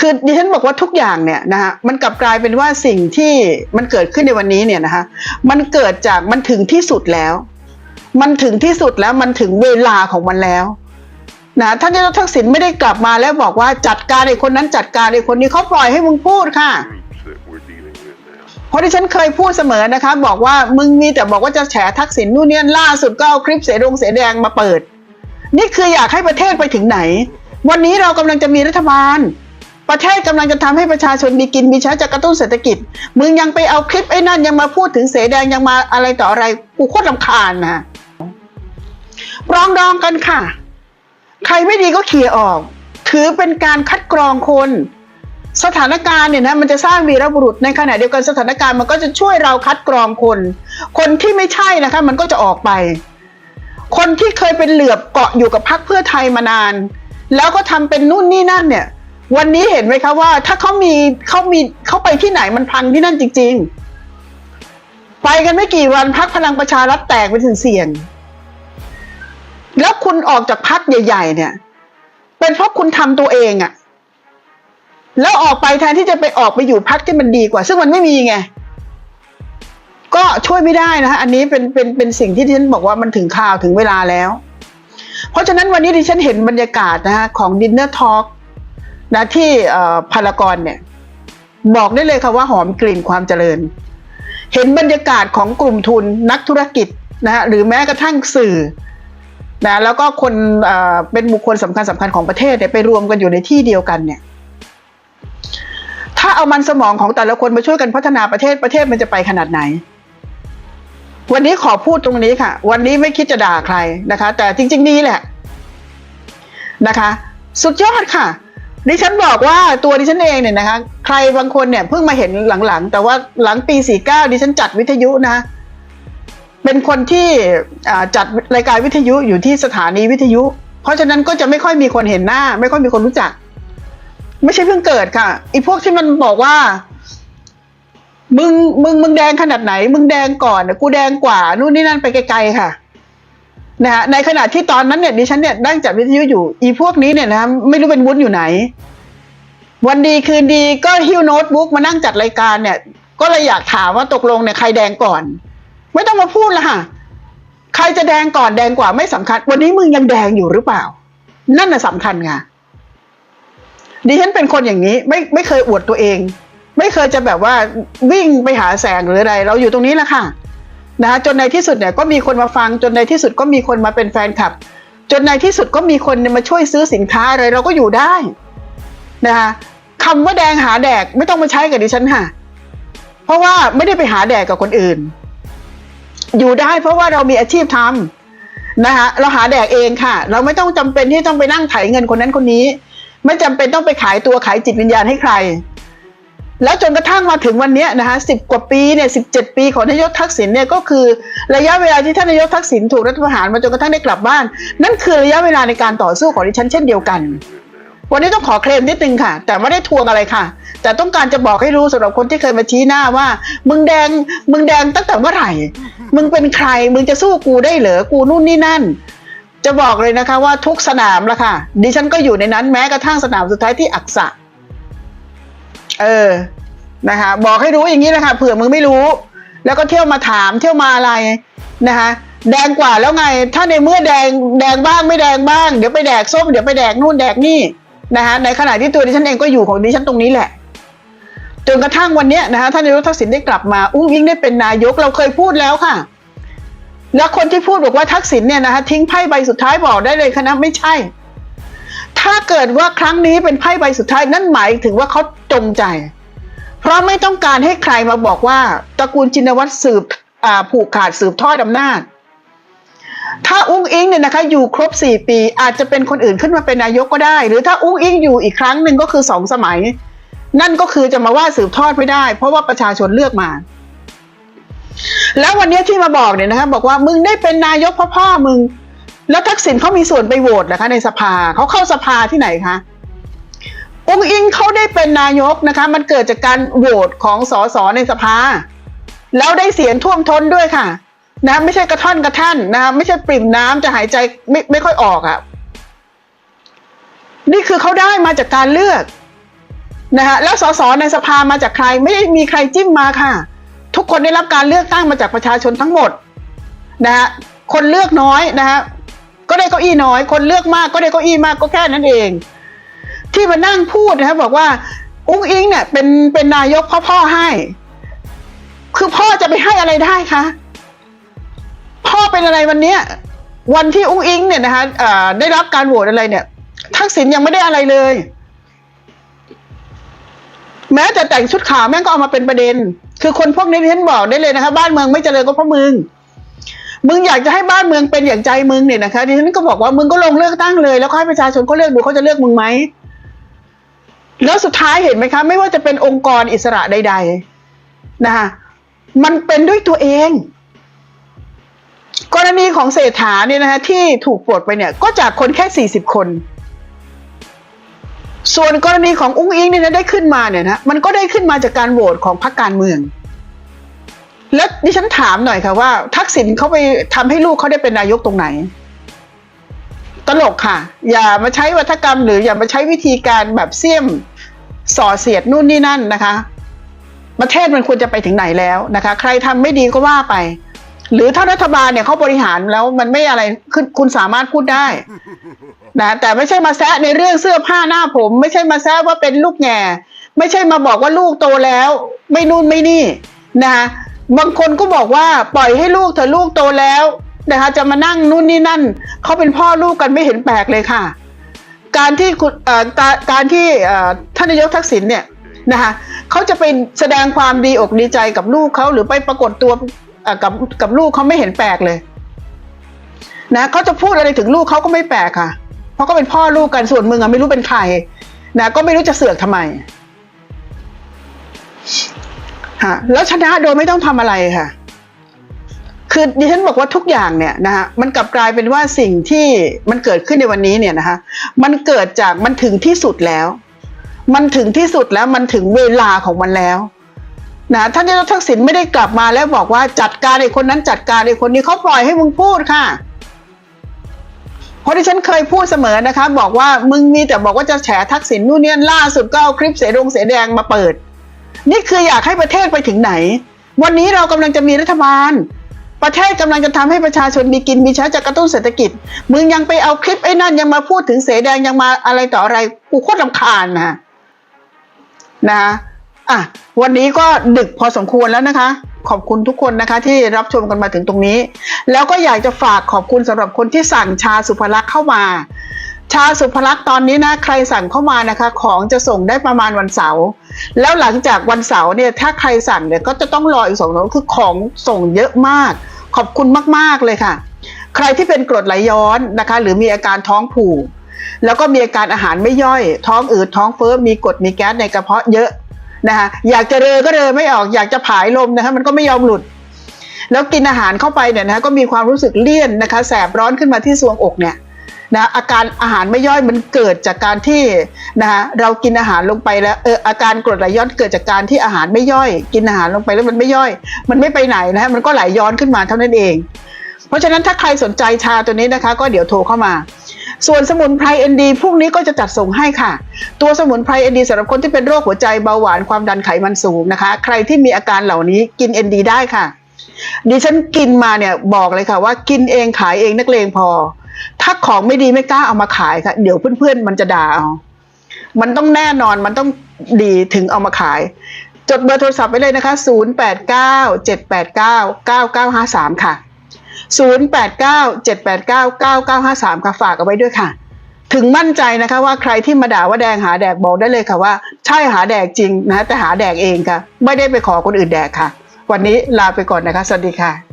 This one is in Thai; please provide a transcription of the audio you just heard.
คือดิฉันบอกว่าทุกอย่างเนี่ยนะฮะมันกลับกลายเป็นว่าสิ่งที่มันเกิดขึ้นในวันนี้เนี่ยนะคะมันเกิดจากมันถึงที่สุดแล้ว มันถึงที่สุดแล้วมันถึงเวลาของมันแล้วนะท่านนายกทักษิณไม่ได้กลับมาแล้วบอกว่าจัดการไอ้คนนั้นจัดการไอ้คนนี้เขาปล่อยให้มึงพูดค่ะเพราะที่ฉันเคยพูดเสมอนะคะ บอกว่ามึงมีแต่บอกว่าจะแฉทักษิณนู่นเนี่ยล่าสุดก็เอาคลิปเสดงเสแดงมาเปิด นี่คืออยากให้ประเทศไปถึงไหน วันนี้เรากำลังจะมีรัฐบาล ประเทศกำลังจะทำให้ประชาชนมีกินมีใช้จะกระตุ้นเศรษฐกิจ มึงยังไปเอาคลิปไอ้นั่นยังมาพูดถึงเสแดงยังมาอะไรต่ออะไรกูโคตรลำคาญนะปรองดองกันค่ะ ใครไม่ดีก็เคลียออก ถือเป็นการคัดกรองคน สถานการณ์เนี่ยนะมันจะสร้างวีรบุรุษในขณะเดียวกันสถานการณ์มันก็จะช่วยเราคัดกรองคน คนที่ไม่ใช่นะคะมันก็จะออกไป คนที่เคยเป็นเหลือบเกาะอยู่กับพรรคเพื่อไทยมานาน แล้วก็ทำเป็นนู่นนี่นั่นเนี่ย วันนี้เห็นไหมคะว่า ถ้าเขามีเขามีเขาไปที่ไหนมันพังที่นั่นจริง ๆ ไปกันไม่กี่วันพรรคพลังประชารัฐแตกไปถึงเสี่ยง แล้วคุณออกจากพรรคใหญ่ ๆ เนี่ย เป็นเพราะคุณทำตัวเองอะแล้วออกไปแทนที่จะไปออกไปอยู่พักที่มันดีกว่า ซึ่งมันไม่มีไงก็ช่วยไม่ได้นะฮะอันนี้เป็นเป็นเป็นสิ่งที่ดิฉันบอกว่ามันถึงข่าวถึงเวลาแล้ว เพราะฉะนั้นวันนี้ดิฉันเห็นบรรยากาศนะฮะของดินเนอร์ทอล์ก นะที่พารากอนเนี่ย บอกได้เลยค่ะว่าหอมกลิ่นความเจริญ เห็นบรรยากาศของกลุ่มทุนนักธุรกิจนะฮะหรือแม้กระทั่งสื่อนะแล้วก็คนเป็นบุคคลสำคัญสำคัญของประเทศเนี่ยไปรวมกันอยู่ในที่เดียวกันเนี่ย ถ้าเอามันสมองของแต่ละคนมาช่วยกันพัฒนาประเทศประเทศมันจะไปขนาดไหน วันนี้ขอพูดตรงนี้ค่ะ วันนี้ไม่คิดจะด่าใครนะคะ แต่จริงๆดีแหละนะคะ สุดยอดค่ะ ดิฉันบอกว่าตัวดิฉันเองเนี่ยนะคะ ใครบางคนเนี่ยเพิ่งมาเห็นหลังๆ แต่ว่าหลังปี 49 ดิฉันจัดวิทยุนะ เป็นคนที่จัดรายการวิทยุอยู่ที่สถานีวิทยุ เพราะฉะนั้นก็จะไม่ค่อยมีคนเห็นหน้า ไม่ค่อยมีคนรู้จัก ไม่ใช่เพิ่งเกิดค่ะไอ้พวกที่มันบอกว่า มึงมึงมึงแดงขนาดไหน มึงแดงก่อนกูแดงกว่านู่นนี่นั่นไปไกลๆค่ะ นะฮะในขณะที่ตอนนั้นเนี่ยดิฉันเนี่ยนั่งจัดวิทยุอยู่ อีพวกนี้เนี่ยนะไม่รู้เป็นวุ้นอยู่ไหน วันดีคืนดีก็หิ้วโน้ตบุ๊กมานั่งจัดรายการเนี่ย ก็เลยอยากถามว่าตกลงเนี่ยใครแดงก่อน ไม่ต้องมาพูดละค่ะใครจะแดงก่อนแดงกว่าไม่สำคัญ วันนี้มึงยังแดงอยู่หรือเปล่า นั่นน่ะสำคัญค่ะดิฉันเป็นคนอย่างนี้ ไม่ไม่เคยอวดตัวเอง ไม่เคยจะแบบว่าวิ่งไปหาแสงหรืออะไร เราอยู่ตรงนี้แหละค่ะ นะคะจนในที่สุดเนี่ยก็มีคนมาฟังจนในที่สุดก็มีคนมาเป็นแฟนคลับ จนในที่สุดก็มีคนมาช่วยซื้อสินค้าอะไรเราก็อยู่ได้นะคะคำว่าแดงหาแดกไม่ต้องมาใช้กับดิฉันค่ะ เพราะว่าไม่ได้ไปหาแดกกับคนอื่น อยู่ได้เพราะว่าเรามีอาชีพทำนะคะเราหาแดกเองค่ะ เราไม่ต้องจำเป็นที่ต้องไปนั่งไถเงินคนนั้นคนนี้ ไม่จำเป็นต้องไปขายตัวขายจิตวิญญาณให้ใคร แล้วจนกระทั่งมาถึงวันนี้นะคะสิบกว่าปีเนี่ยสิบเจ็ดปีของนายกทักษิณเนี่ยก็คือระยะเวลาที่ท่านนายกทักษิณถูกรัฐประหารมาจนกระทั่งได้กลับบ้าน นั่นคือระยะเวลาในการต่อสู้ของดิฉันเช่นเดียวกัน วันนี้ต้องขอเคลมนิดนึงค่ะ แต่ไม่ได้ทวงอะไรค่ะ แต่ต้องการจะบอกให้รู้สำหรับคนที่เคยมาชี้หน้าว่า มึงแดงมึงแดงตั้งแต่เมื่อไหร่ มึงเป็นใครมึงจะสู้กูได้เหรอกูนู่นนี่นั่นจะบอกเลยนะคะว่าทุกสนามละค่ะ ดิฉันก็อยู่ในนั้นแม้กระทั่งสนามสุดท้ายที่อักษะ เออนะคะบอกให้รู้อย่างนี้นะคะเผื่อมึงไม่รู้ แล้วก็เที่ยวมาถามเที่ยวมาอะไรนะคะแดงกว่าแล้วไง ถ้าในเมื่อแดงแดงบ้างไม่แดงบ้างเดี๋ยวไปแดกส้มเดี๋ยวไปแดกนู่นแดกนี่นะคะในขณะที่ตัวดิฉันเองก็อยู่ของดิฉันตรงนี้แหละจนกระทั่งวันเนี้ยนะคะท่านนายกทักษิณได้กลับมาอุ้งอิงได้เป็นนายกเราเคยพูดแล้วค่ะ แล้วคนที่พูดบอกว่าทักษิณเนี่ยนะคะทิ้งไพ่ใบสุดท้ายบอกได้เลยคณะไม่ใช่ ถ้าเกิดว่าครั้งนี้เป็นไพ่ใบสุดท้ายนั่นหมายถึงว่าเขาจงใจ เพราะไม่ต้องการให้ใครมาบอกว่าตระกูลจินวัตรสืบผูกขาดสืบทอดอำนาจ ถ้าอุ้งอิงเนี่ยนะคะอยู่ครบสี่ปีอาจจะเป็นคนอื่นขึ้นมาเป็นนายกก็ได้ หรือถ้าอุ้งอิงอยู่อีกครั้งหนึ่งก็คือสองสมัย นั่นก็คือจะมาว่าสืบทอดไม่ได้ เพราะว่าประชาชนเลือกมา แล้ววันนี้ที่มาบอกเนี่ยนะคะบอกว่ามึงได้เป็นนายกพ่อพ่อมึง แล้วทักษิณเขามีส่วนไปโหวตนะคะในสภาเขาเข้าสภาที่ไหนคะองค์อิงเขาได้เป็นนายกนะคะ มันเกิดจากการโหวตของสสในสภา แล้วได้เสียงท่วมท้นด้วยค่ะ นะไม่ใช่กระท่อนกระท่านนะไม่ใช่ปริ่มน้ำจะหายใจไม่ไม่ค่อยออกอะ่ะ นี่คือเขาได้มาจากการเลือกนะฮะแล้วสสในสภามาจากใคร ไม่ได้มีใครจิ้มมาค่ะ ทุกคนได้รับการเลือกตั้งมาจากประชาชนทั้งหมดนะฮะคนเลือกน้อยนะฮะ ก็ได้เก้าอี้น้อย คนเลือกมากก็ได้เก้าอี้มากก็แค่นั้นเอง ที่มานั่งพูดนะครับบอกว่า อุ้งอิงเนี่ยเป็นเป็นนายกเพ่อพ่อให้ คือพ่อจะไปให้อะไรได้คะพ่อเป็นอะไรวันเนี้ยวันที่อุ้งอิงเนี่ยนะคะได้รับการโหวตอะไรเนี่ย ทักษิณยังไม่ได้อะไรเลย แม้แต่แต่งชุดขาวแม่งก็เอามาเป็นประเด็น คือคนพวกนี้ที่ฉันบอกได้เลยนะคะบ้านเมืองไม่เจริญก็เพราะมึง มึงอยากจะให้บ้านเมืองเป็นอย่างใจมึงเนี่ยนะคะดิฉันก็บอกว่ามึงก็ลงเลือกตั้งเลย แล้วให้ประชาชนเขาเลือกดูเขาจะเลือกมึงไหมแล้วสุดท้ายเห็นไหมคะ ไม่ว่าจะเป็นองค์กรอิสระใด ๆ นะคะมันเป็นด้วยตัวเอง กรณีของเศรษฐาเนี่ยนะคะที่ถูกปลดไปเนี่ย ก็จากคนแค่สี่สิบคน ส่วนกรณีของอุ้งอิงเนี่ยนะได้ขึ้นมาเนี่ยนะมันก็ได้ขึ้นมาจากการโหวตของพรรคการเมือง แล้วดิฉันถามหน่อยค่ะว่า ทักษิณเขาไปทำให้ลูกเขาได้เป็นนายกตรงไหน ตลกค่ะ อย่ามาใช้วัฒกรรม หรืออย่ามาใช้วิธีการแบบเสี่ยมส่อเสียดนู่นนี่นั่นนะคะ ประเทศมันควรจะไปถึงไหนแล้วนะคะ ใครทำไม่ดีก็ว่าไป หรือถ้ารัฐบาลเนี่ยเขาบริหารแล้วมันไม่อะไรคุณคุณสามารถพูดได้นะแต่ไม่ใช่มาแซะในเรื่องเสื้อผ้าหน้าผม ไม่ใช่มาแซะว่าเป็นลูกแง่ ไม่ใช่มาบอกว่าลูกโตแล้ว ไม่นู่นไม่นี่นะคะ บางคนก็บอกว่าปล่อยให้ลูกเถอะลูกโตแล้วนะคะจะมานั่งนู่นนี่นั่นเขาเป็นพ่อลูกกันไม่เห็นแปลกเลยค่ะ การที่คุณการที่ท่านนายกทักษิณเนี่ยนะคะเขาจะไปแสดงความดีอกดีใจกับลูกเขาหรือไปปรากฏตัวกับกับลูกเขาไม่เห็นแปลกเลยนะเขาจะพูดอะไรถึงลูกเขาก็ไม่แปลกค่ะ เพราะก็เป็นพ่อลูกกันส่วนมึงอะไม่รู้เป็นใครนะก็ไม่รู้จะเสือกทำไม ฮะแล้วชนะโดยไม่ต้องทำอะไรค่ะ คือดิฉันบอกว่าทุกอย่างเนี่ยนะฮะมันกลับกลายเป็นว่าสิ่งที่มันเกิดขึ้นในวันนี้เนี่ยนะคะมันเกิดจากมันถึงที่สุดแล้ว มันถึงที่สุดแล้วมันถึงเวลาของมันแล้วนะท่านนายกทักษิณไม่ได้กลับมาแล้วบอกว่าจัดการไอ้คนนั้นจัดการไอ้คนนี้เขาปล่อยให้มึงพูดค่ะเพราะที่ฉันเคยพูดเสมอนะคะ บอกว่ามึงมีแต่บอกว่าจะแฉทักษิณนู่นนี่ล่าสุดก็เอาคลิปเสดงเสแดงมาเปิด นี่คืออยากให้ประเทศไปถึงไหน วันนี้เรากำลังจะมีรัฐบาล ประเทศกำลังจะทำให้ประชาชนมีกินมีใช้จากกระตุ้นเศรษฐกิจ มึงยังไปเอาคลิปไอ้นั่นยังมาพูดถึงเสแดงยังมาอะไรต่ออะไรกูโคตรลำคาญนะนะอะวันนี้ก็ดึกพอสมควรแล้วนะคะ ขอบคุณทุกคนนะคะ ที่รับชมกันมาถึงตรงนี้ แล้วก็อยากจะฝากขอบคุณสำหรับคนที่สั่งชาสุภลักษณ์เข้ามา ชาสุภลักษณ์ตอนนี้นะใครสั่งเข้ามานะคะ ของจะส่งได้ประมาณวันเสาร์แล้วหลังจากวันเสาร์เนี่ยถ้าใครสั่งเนี่ยก็จะต้องรออีกสองวันคือของส่งเยอะมาก ขอบคุณมากๆเลยค่ะ ใครที่เป็นกรดไหลย้อนนะคะ หรือมีอาการท้องผูกแล้วก็มีอาการอาหารไม่ย่อย ท้องอืดท้องเฟ้อมีกรดมีแก๊สในกระเพาะเยอะนะคะอยากจะเรอก็เรอไม่ออกอยากจะผายลมนะคะมันก็ไม่ยอมหลุด แล้วกินอาหารเข้าไปเนี่ยนะคะก็มีความรู้สึกเลี่ยนนะคะ แสบร้อนขึ้นมาที่ซวงอกเนี่ย นะอาการอาหารไม่ย่อยมันเกิดจากการที่นะคะเรากินอาหารลงไปแล้วเอออาการกรดไหลย้อนเกิดจากการที่อาหารไม่ย่อย กินอาหารลงไปแล้วมันไม่ย่อย มันไม่ไปไหนนะฮะมันก็ไหลย้อนขึ้นมาเท่านั้นเอง เพราะฉะนั้นถ้าใครสนใจชาตัวนี้นะคะ ก็เดี๋ยวโทรเข้ามาส่วนสมุนไพรเอ็นดีพรุ่งนี้ก็จะจัดส่งให้ค่ะ ตัวสมุนไพรเอ็นดีสำหรับคนที่เป็นโรคหัวใจเบาหวานความดันไขมันสูงนะคะ ใครที่มีอาการเหล่านี้กินเอ็นดีได้ค่ะ ดิฉันกินมาเนี่ยบอกเลยค่ะว่ากินเองขายเองนักเลงพอ ถ้าของไม่ดีไม่กล้าเอามาขายค่ะ เดี๋ยวเพื่อนๆมันจะด่าเอามันต้องแน่นอนมันต้องดีถึงเอามาขาย จดเบอร์โทรศัพท์ไว้เลยนะคะ 0 8 9 7 8 9 9 9 5 3 ค่ะ 0 8 9 7 8 9 9 9 5 3 ค่ะฝากเอาไว้ด้วยค่ะ ถึงมั่นใจนะคะว่าใครที่มาด่าว่าแดงหาแดกบอกได้เลยค่ะว่า ใช่หาแดกจริงนะ แต่หาแดกเองค่ะ ไม่ได้ไปขอคนอื่นแดกค่ะ วันนี้ลาไปก่อนนะคะ สวัสดีค่ะ